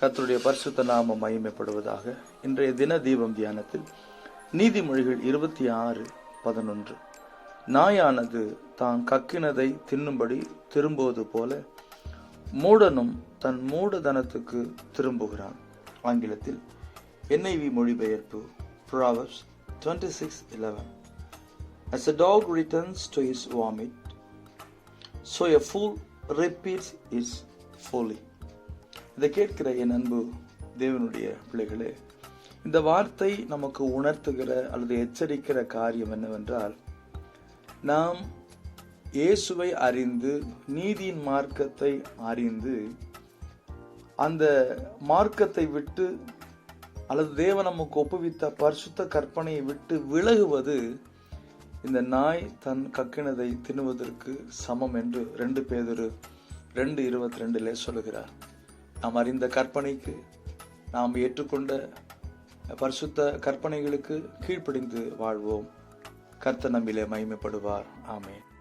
கத்தருடைய பரிசுத்த நாமம் மகிமைப்படுவதாக. இன்றைய தின தீபம் தியானத்தில் நீதிமொழிகள் இருபத்தி ஆறு பதினொன்று. நாயானது தான் கக்கினதை தின்னும்படி திரும்புவது போல மூடனும் தன் மூடதனத்துக்கு திரும்புகிறான். ஆங்கிலத்தில் என்ஐவி மொழிபெயர்ப்பு Proverbs twenty six eleven As a dog returns to his vomit, so a fool repeats his folly. இதை கேட்கிற என் அன்பு தேவனுடைய பிள்ளைகளே இந்த வார்த்தை நமக்கு உணர்த்துகிற அல்லது எச்சரிக்கிற காரியம் என்னவென்றால் நாம் இயேசுவை அறிந்து நீதியின் மார்க்கத்தை அறிந்து அந்த மார்க்கத்தை விட்டு அல்லது தேவன் நமக்கு ஒப்புவித்த பரிசுத்த கற்பனையை விட்டு விலகுவது இந்த நாய் தன் கக்கினதை தின்னுவதற்கு சமம் என்று ரெண்டு பேதொரு ரெண்டு இருபத்தி ரெண்டுல சொல்லுகிறார். நாம் அறிந்த கற்பனைக்கு நாம் ஏற்றுக்கொண்ட பரிசுத்த கற்பனைகளுக்கு கீழ்ப்படிந்து வாழ்வோம். கர்த்த நம்மிலே மகிமைப்படுவார். ஆமேன்.